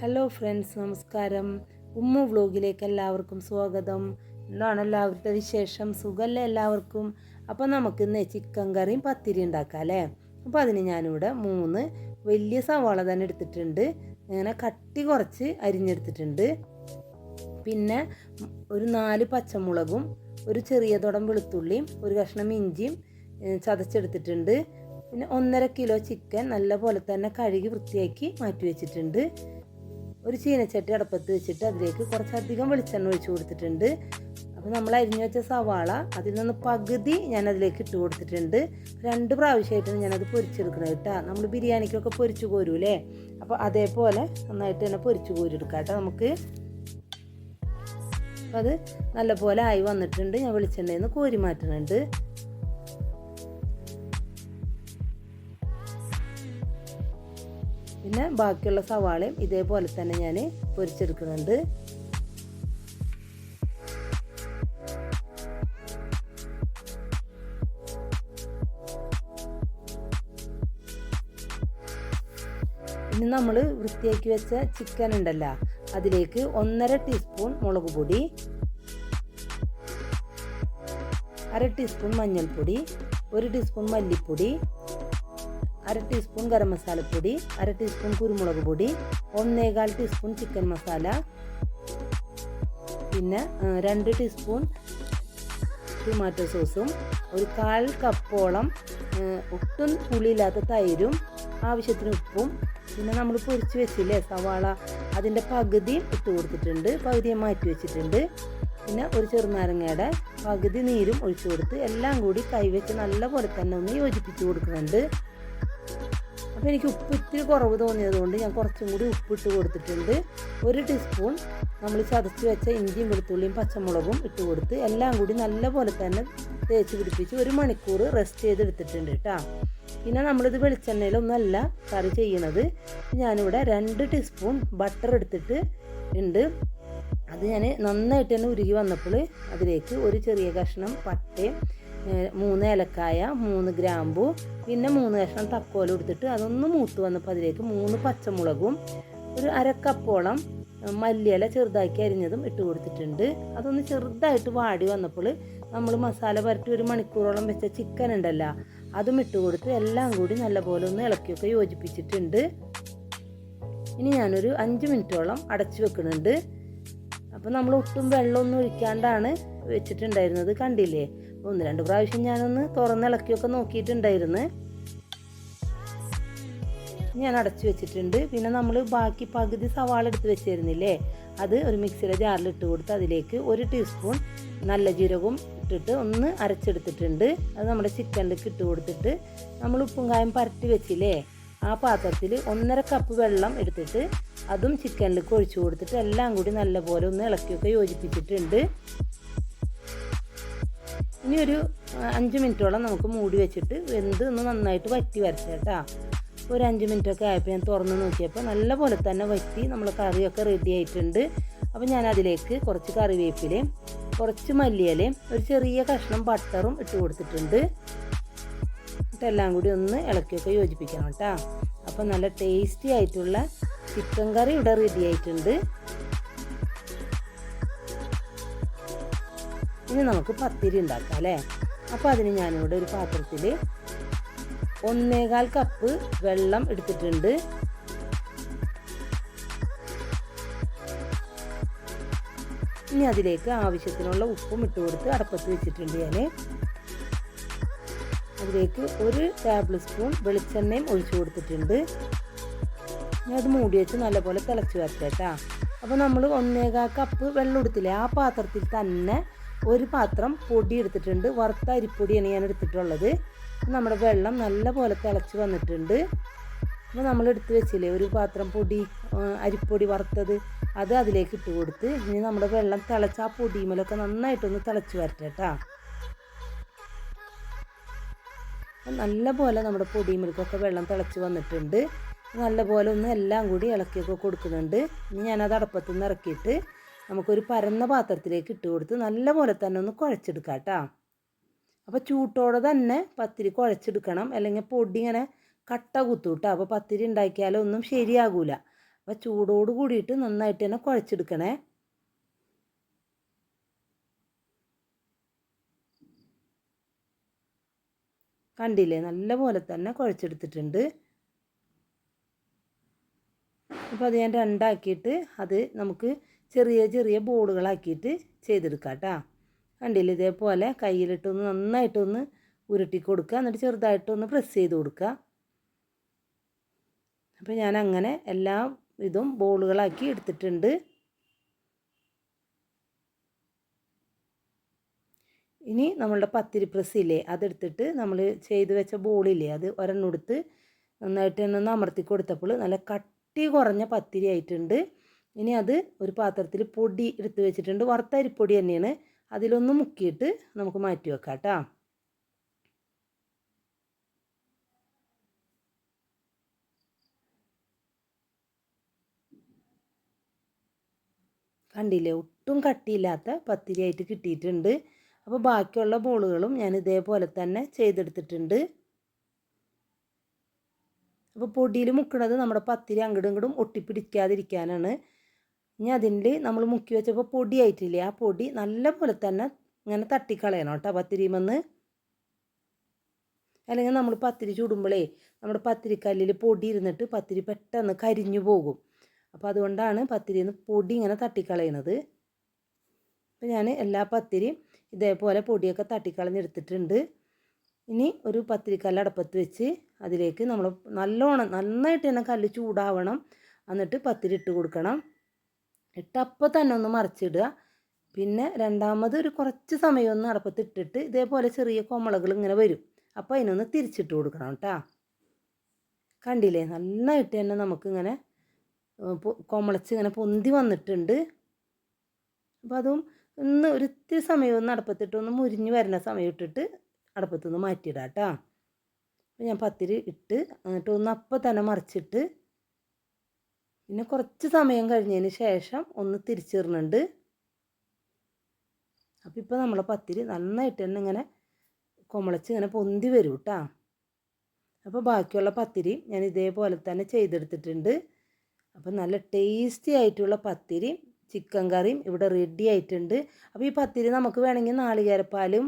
Hello friends നമസ്കാരം. ഉമ്മ വ്ലോഗിലേക്ക് എല്ലാവർക്കും സ്വാഗതം. എന്താണ് എല്ലാവരുടെ വിശേഷം? സുഖമല്ലേ എല്ലാവർക്കും? അപ്പോൾ നമുക്ക് ഇന്ന് ചിക്കൻ കറിയും പത്തിരി ഉണ്ടാക്കാം അല്ലേ? അപ്പോൾ അതിന് ഞാനിവിടെ മൂന്ന് വലിയ സവാള തന്നെ എടുത്തിട്ടുണ്ട്. ഇങ്ങനെ കട്ടി കുറച്ച് അരിഞ്ഞെടുത്തിട്ടുണ്ട്. പിന്നെ ഒരു നാല് പച്ചമുളകും ഒരു ചെറിയ തുടം വെളുത്തുള്ളിയും ഒരു കഷ്ണം ഇഞ്ചിയും ചതച്ചെടുത്തിട്ടുണ്ട്. പിന്നെ ഒന്നര കിലോ ചിക്കൻ നല്ല പോലെ തന്നെ കഴുകി വൃത്തിയാക്കി മാറ്റി വെച്ചിട്ടുണ്ട്. ഒരു ചീനച്ചട്ടി അടപ്പത്ത് വെച്ചിട്ട് അതിലേക്ക് കുറച്ചധികം വെളിച്ചെണ്ണ ഒഴിച്ചു കൊടുത്തിട്ടുണ്ട്. അപ്പോൾ നമ്മൾ അരിഞ്ഞു വെച്ച സവാള അതിൽ നിന്ന് പകുതി ഞാൻ അതിലേക്ക് ഇട്ട് കൊടുത്തിട്ടുണ്ട്. രണ്ട് പ്രാവശ്യമായിട്ടാണ് ഞാനത് പൊരിച്ചെടുക്കുന്നത് കേട്ടോ. നമ്മൾ ബിരിയാണിക്കൊക്കെ പൊരിച്ചു കോരൂലേ? അപ്പോൾ അതേപോലെ നന്നായിട്ട് തന്നെ പൊരിച്ചു കോരിയെടുക്കാം കേട്ടോ നമുക്ക്. അപ്പോൾ അത് നല്ലപോലെ ആയി വന്നിട്ടുണ്ട്. ഞാൻ വെളിച്ചെണ്ണയിൽ നിന്ന് കോരി മാറ്റുന്നുണ്ട്. പിന്നെ ബാക്കിയുള്ള സവാളയും ഇതേപോലെ തന്നെ ഞാൻ പൊരിച്ചെടുക്കുന്നുണ്ട്. ഇനി നമ്മൾ വൃത്തിയാക്കി വെച്ച ചിക്കൻ ഉണ്ടല്ലോ അതിലേക്ക് ഒന്നര ടീസ്പൂൺ മുളക് പൊടി അര ടീസ്പൂൺ മഞ്ഞൾപ്പൊടി ഒരു ടീസ്പൂൺ മല്ലിപ്പൊടി അര ടീസ്പൂൺ ഗരം മസാലപ്പൊടി അര ടീസ്പൂൺ കുരുമുളക് പൊടി ഒന്നേകാൽ ടീസ്പൂൺ ചിക്കൻ മസാല പിന്നെ രണ്ട് ടീസ്പൂൺ ടൊമാറ്റോ സോസും ഒരു കാൽ കപ്പോളം ഒട്ടും പുളിയില്ലാത്ത തൈരും ആവശ്യത്തിന് ഉപ്പും പിന്നെ നമ്മൾ പൊരിച്ച് വെച്ചില്ലേ സവാള അതിന്റെ പകുതി ഇട്ട് കൊടുത്തിട്ടുണ്ട് പകുതിയും മാറ്റി വെച്ചിട്ടുണ്ട്. പിന്നെ ഒരു ചെറുനാരങ്ങയുടെ പകുതി നീരും ഒഴിച്ചു കൊടുത്ത് എല്ലാം കൂടി കൈവച്ച് നല്ലപോലെ തന്നെ ഒന്ന് യോജിപ്പിച്ച് കൊടുക്കുന്നുണ്ട്. അപ്പോൾ എനിക്ക് ഉപ്പ് ഇത്തിരി കുറവ് തോന്നിയതുകൊണ്ട് ഞാൻ കുറച്ചും കൂടി ഉപ്പിട്ട് കൊടുത്തിട്ടുണ്ട്. ഒരു ടീസ്പൂൺ നമ്മൾ ചതച്ച് വെച്ച ഇഞ്ചിയും വെളുത്തുള്ളിയും പച്ചമുളകും ഇട്ട് കൊടുത്ത് എല്ലാം കൂടി നല്ലപോലെ തന്നെ തേച്ച് പിടിപ്പിച്ച് ഒരു മണിക്കൂർ റെസ്റ്റ് ചെയ്തെടുത്തിട്ടുണ്ട് കേട്ടോ പിന്നെ നമ്മളിത് വെളിച്ചെണ്ണയിലൊന്നല്ല കറി ചെയ്യണത് ഞാനിവിടെ രണ്ട് ടീസ്പൂൺ ബട്ടർ എടുത്തിട്ട് ഉണ്ട് അത് ഞാൻ നന്നായിട്ട് തന്നെ ഉരുകി വന്നപ്പോൾ അതിലേക്ക് ഒരു ചെറിയ കഷ്ണം പട്ടയും മൂന്ന് ഏലക്കായ മൂന്ന് ഗ്രാമ്പു പിന്നെ മൂന്ന് കഷ്ണം തക്കോല എടുത്തിട്ട് അതൊന്ന് മൂത്ത് വന്നപ്പോൾ അതിലേക്ക് മൂന്ന് പച്ചമുളകും ഒരു അരക്കപ്പോളം മല്ലിയില ചെറുതാക്കി അരിഞ്ഞതും ഇട്ട് കൊടുത്തിട്ടുണ്ട്. അതൊന്ന് ചെറുതായിട്ട് വാടി വന്നപ്പോൾ നമ്മൾ മസാല പരട്ടി ഒരു മണിക്കൂറോളം വെച്ച ചിക്കൻ ഉണ്ടല്ലോ അതും ഇട്ട് കൊടുത്ത് എല്ലാം കൂടി നല്ലപോലെ ഒന്ന് ഇളക്കിയൊക്കെ യോജിപ്പിച്ചിട്ടുണ്ട്. ഇനി ഞാനൊരു അഞ്ച് മിനിറ്റോളം അടച്ചു വെക്കുന്നുണ്ട്. അപ്പോൾ നമ്മൾ ഒട്ടും വെള്ളമൊന്നും ഒഴിക്കാണ്ടാണ് വെച്ചിട്ടുണ്ടായിരുന്നത്. കണ്ടില്ലേ? ഒന്ന് രണ്ട് പ്രാവശ്യം ഞാനൊന്ന് തുറന്നിളക്കിയൊക്കെ നോക്കിയിട്ടുണ്ടായിരുന്നു. ഞാൻ അടച്ചു വെച്ചിട്ടുണ്ട്. പിന്നെ നമ്മൾ ബാക്കി പകുതി സവാള എടുത്ത് വെച്ചിരുന്നില്ലേ? അത് ഒരു മിക്സിയുടെ ജാറിൽ ഇട്ട് കൊടുത്ത് അതിലേക്ക് ഒരു ടീസ്പൂൺ നല്ല ജീരകവും ഇട്ടിട്ട് ഒന്ന് അരച്ചെടുത്തിട്ടുണ്ട്. അത് നമ്മുടെ ചിക്കനിലേക്ക് ഇട്ട് കൊടുത്തിട്ട് നമ്മൾ ഉപ്പും കായം പരട്ടി വെച്ചില്ലേ? ആ പാത്രത്തിൽ ഒന്നര കപ്പ് വെള്ളം എടുത്തിട്ട് അതും ചിക്കനിലേക്ക് ഒഴിച്ചു കൊടുത്തിട്ട് എല്ലാം കൂടി നല്ലപോലെ ഒന്ന് ഇളക്കിയൊക്കെ യോജിപ്പിച്ചിട്ടുണ്ട്. ഇനി ഒരു അഞ്ച് മിനിറ്റോളം നമുക്ക് മൂടി വെച്ചിട്ട് വെന്ത് ഒന്ന് നന്നായിട്ട് വറ്റി വരട്ടെ കേട്ടോ. ഒരു അഞ്ച് മിനിറ്റൊക്കെ ആയപ്പോൾ ഞാൻ തുറന്ന് നോക്കിയപ്പോൾ നല്ല പോലെ തന്നെ വറ്റി നമ്മൾ കറിയൊക്കെ റെഡി ആയിട്ടുണ്ട്. അപ്പോൾ ഞാൻ അതിലേക്ക് കുറച്ച് കറിവേപ്പിലയും കുറച്ച് മല്ലിയിലയും ഒരു ചെറിയ കഷ്ണം ബട്ടറും ഇട്ട് കൊടുത്തിട്ടുണ്ട്. എന്നിട്ടെല്ലാം കൂടി ഒന്ന് ഇളക്കിയൊക്കെ യോജിപ്പിക്കണം കേട്ടോ. അപ്പോൾ നല്ല ടേസ്റ്റി ആയിട്ടുള്ള ചിക്കൻ കറി ഇവിടെ റെഡി ആയിട്ടുണ്ട്. ഇനി നമുക്ക് പത്തിരി ഉണ്ടാക്കാം അല്ലേ? അപ്പോൾ അതിന് ഞാനിവിടെ ഒരു പാത്രത്തിൽ ഒന്നേകാൽ കപ്പ് വെള്ളം എടുത്തിട്ടുണ്ട്. ഇനി അതിലേക്ക് ആവശ്യത്തിനുള്ള ഉപ്പും ഇട്ട് കൊടുത്ത് അടപ്പത്ത് വെച്ചിട്ടുണ്ട് ഞാൻ അതിലേക്ക് ഒരു ടേബിൾ സ്പൂൺ വെളിച്ചെണ്ണയും ഒഴിച്ചു കൊടുത്തിട്ടുണ്ട്. ഞാൻ അത് മൂടി വെച്ച് നല്ലപോലെ തിളച്ച് വരട്ടെ കേട്ടോ. അപ്പോൾ നമ്മൾ ഒന്നേകാൽ കപ്പ് വെള്ളം എടുത്തില്ലേ ആ പാത്രത്തിൽ തന്നെ ഒരു പാത്രം പൊടി എടുത്തിട്ടുണ്ട്. വറുത്ത അരിപ്പൊടിയാണ് ഞാൻ എടുത്തിട്ടുള്ളത്. നമ്മുടെ വെള്ളം നല്ല പോലെ തിളച്ച് വന്നിട്ടുണ്ട്. അപ്പോൾ നമ്മൾ എടുത്ത് വെച്ചില്ലേ ഒരു പാത്രം പൊടി അരിപ്പൊടി വറുത്തത് അത് അതിലേക്ക് ഇട്ട് കൊടുത്ത് ഇനി നമ്മുടെ വെള്ളം തിളച്ച് ആ പൊടിയുമലൊക്കെ നന്നായിട്ടൊന്ന് തിളച്ച് വരട്ടെ നല്ല പോലെ നമ്മുടെ പൊടിയുമലക്കൊക്കെ വെള്ളം തിളച്ച് വന്നിട്ടുണ്ട്. നല്ല പോലെ ഒന്ന് എല്ലാം കൂടി ഇളക്കിയൊക്കെ കൊടുക്കുന്നുണ്ട്. ഇനി ഞാനത് അടപ്പത്തുനിന്ന് ഇറക്കിയിട്ട് നമുക്കൊരു പരന്ന പാത്രത്തിലേക്ക് ഇട്ട് കൊടുത്ത് നല്ല പോലെ തന്നെ ഒന്ന് കുഴച്ചെടുക്കാം കേട്ടോ. അപ്പോൾ ചൂട്ടോടെ തന്നെ പത്തിരി കുഴച്ചെടുക്കണം. അല്ലെങ്കിൽ പൊടി ഇങ്ങനെ കട്ട കുത്തു കേട്ടോ. അപ്പോൾ പത്തിരി ഉണ്ടാക്കിയാലോ ഒന്നും ശരിയാകൂല. അപ്പോൾ ചൂടോട് കൂടിയിട്ട് നന്നായിട്ട് തന്നെ കുഴച്ചെടുക്കണേ. കണ്ടില്ലേ? നല്ല പോലെ തന്നെ കുഴച്ചെടുത്തിട്ടുണ്ട്. അപ്പോൾ അത് ഞാൻ രണ്ടാക്കിയിട്ട് അത് നമുക്ക് ചെറിയ ചെറിയ ബോളുകളാക്കിയിട്ട് ചെയ്തെടുക്കാം കേട്ടോ. കണ്ടില്ലേ ഇതേപോലെ കയ്യിലിട്ടൊന്ന് നന്നായിട്ടൊന്ന് ഉരുട്ടി കൊടുക്കുക. എന്നിട്ട് ചെറുതായിട്ടൊന്ന് പ്രസ് ചെയ്ത് കൊടുക്കുക. അപ്പോൾ ഞാൻ അങ്ങനെ എല്ലാ ഇതും ബോളുകളാക്കി എടുത്തിട്ടുണ്ട്. ഇനി നമ്മളുടെ പത്തിരി പ്രസ് ഇല്ലേ അതെടുത്തിട്ട് നമ്മൾ ചെയ്ത് വെച്ച ബോളില്ലേ അത് ഒരെണ്ണം എടുത്ത് നന്നായിട്ട് തന്നെ ഒന്ന് അമർത്തി കൊടുത്തപ്പോൾ നല്ല കട്ടി കുറഞ്ഞ പത്തിരി ആയിട്ടുണ്ട്. ഇനി അത് ഒരു പാത്രത്തിൽ പൊടി എടുത്ത് വെച്ചിട്ടുണ്ട്. വറുത്തരിപ്പൊടി തന്നെയാണ്. അതിലൊന്ന് മുക്കിയിട്ട് നമുക്ക് മാറ്റി വെക്കാം കേട്ടോ. കണ്ടില്ലേ? ഒട്ടും കട്ടിയില്ലാത്ത പത്തിരിയായിട്ട് കിട്ടിയിട്ടുണ്ട്. അപ്പോൾ ബാക്കിയുള്ള ബോളുകളും ഞാൻ ഇതേപോലെ തന്നെ ചെയ്തെടുത്തിട്ടുണ്ട്. അപ്പോൾ പൊടിയിൽ മുക്കണത് നമ്മുടെ പത്തിരി അങ്ങോട്ടും ഇങ്ങോട്ടും ഒട്ടിപ്പിടിക്കാതിരിക്കാനാണ്. ഇനി അതിൽ നമ്മൾ മുക്കി വെച്ചപ്പോൾ പൊടിയായിട്ടില്ലേ ആ പൊടി നല്ല പോലെ തന്നെ ഇങ്ങനെ തട്ടിക്കളയണം കേട്ടോ പത്തിരിമെന്ന് അല്ലെങ്കിൽ നമ്മൾ പത്തിരി ചുടുമ്പോഴേ നമ്മുടെ പത്തിരിക്കല്ലിൽ പൊടി ഇരുന്നിട്ട് പത്തിരി പെട്ടെന്ന് കരിഞ്ഞു പോകും. അപ്പോൾ അതുകൊണ്ടാണ് പത്തിരിന്ന് പൊടി ഇങ്ങനെ തട്ടിക്കളയണത്. അപ്പോൾ ഞാൻ എല്ലാ പത്തിരിയും ഇതേപോലെ പൊടിയൊക്കെ തട്ടിക്കളഞ്ഞെടുത്തിട്ടുണ്ട്. ഇനി ഒരു പത്തിരിക്കല്ല് അടപ്പത്ത് വെച്ച് അതിലേക്ക് നമ്മൾ നല്ലോണം നന്നായിട്ട് തന്നെ കല്ല് ചൂടാവണം. എന്നിട്ട് പത്തിരി ഇട്ട് കൊടുക്കണം. ഇട്ടപ്പോൾ തന്നെ ഒന്ന് മറിച്ചിടുക. പിന്നെ രണ്ടാമത് ഒരു കുറച്ച് സമയം ഒന്ന് അടപ്പത്ത് ഇട്ടിട്ട് ഇതേപോലെ ചെറിയ കൊമളകൾ ഇങ്ങനെ വരും. അപ്പോൾ അതിനൊന്ന് തിരിച്ചിട്ട് കൊടുക്കണം കേട്ടോ. കണ്ടില്ലേ? നന്നായിട്ട് തന്നെ നമുക്കിങ്ങനെ കൊമളച്ച് ഇങ്ങനെ പൊന്തി വന്നിട്ടുണ്ട്. അപ്പോൾ അതും ഒന്ന് ഒരു ഇത്തിരി സമയം ഒന്ന് അടപ്പത്തിട്ട് ഒന്ന് മുരിഞ്ഞ് വരുന്ന സമയം ഇട്ടിട്ട് അടപ്പത്തുനിന്ന് മാറ്റിയിടാം കേട്ടോ. അപ്പോൾ ഞാൻ പത്തിരി ഇട്ട് എന്നിട്ട് ഒന്ന് അപ്പം തന്നെ മറിച്ചിട്ട് പിന്നെ കുറച്ച് സമയം കഴിഞ്ഞതിന് ശേഷം ഒന്ന് തിരിച്ചിടുന്നുണ്ട് അപ്പോൾ ഇപ്പോൾ നമ്മളെ പത്തിരി നന്നായിട്ട് തന്നെ ഇങ്ങനെ കുമളച്ച് ഇങ്ങനെ പൊന്തി വരും കേട്ടോ അപ്പോൾ ബാക്കിയുള്ള പത്തിരി ഞാൻ ഇതേപോലെ തന്നെ ചെയ്തെടുത്തിട്ടുണ്ട്. അപ്പോൾ നല്ല ടേസ്റ്റി ആയിട്ടുള്ള പത്തിരി ചിക്കൻ കറിയും ഇവിടെ റെഡി ആയിട്ടുണ്ട്. അപ്പോൾ ഈ പത്തിരി നമുക്ക് വേണമെങ്കിൽ നാളികേരപ്പാലും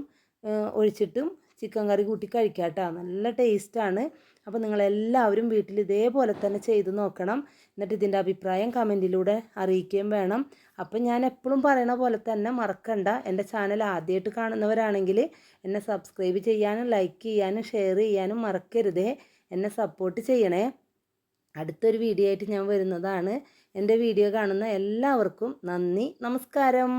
ഒഴിച്ചിട്ടും ചിക്കൻ കറി കൂട്ടി കഴിക്കാം കേട്ടോ നല്ല ടേസ്റ്റാണ്. അപ്പോൾ നിങ്ങളെല്ലാവരും വീട്ടിൽ ഇതേപോലെ തന്നെ ചെയ്ത് നോക്കണം. എന്നിട്ട് ഇതിന്റെ അഭിപ്രായം കമന്റിലൂടെ അറിയിക്കുകയും വേണം. അപ്പം ഞാൻ എപ്പോഴും പറയണ പോലെ തന്നെ മറക്കണ്ട. എന്റെ ചാനൽ ആദ്യമായിട്ട് കാണുന്നവരാണെങ്കിൽ എന്നെ സബ്സ്ക്രൈബ് ചെയ്യാനും ലൈക്ക് ചെയ്യാനും ഷെയർ ചെയ്യാനും മറക്കരുതേ. എന്നെ സപ്പോർട്ട് ചെയ്യണേ. അടുത്തൊരു വീഡിയോ ആയിട്ട് ഞാൻ വരുന്നതാണ്. എന്റെ വീഡിയോ കാണുന്ന എല്ലാവർക്കും നന്ദി. നമസ്കാരം.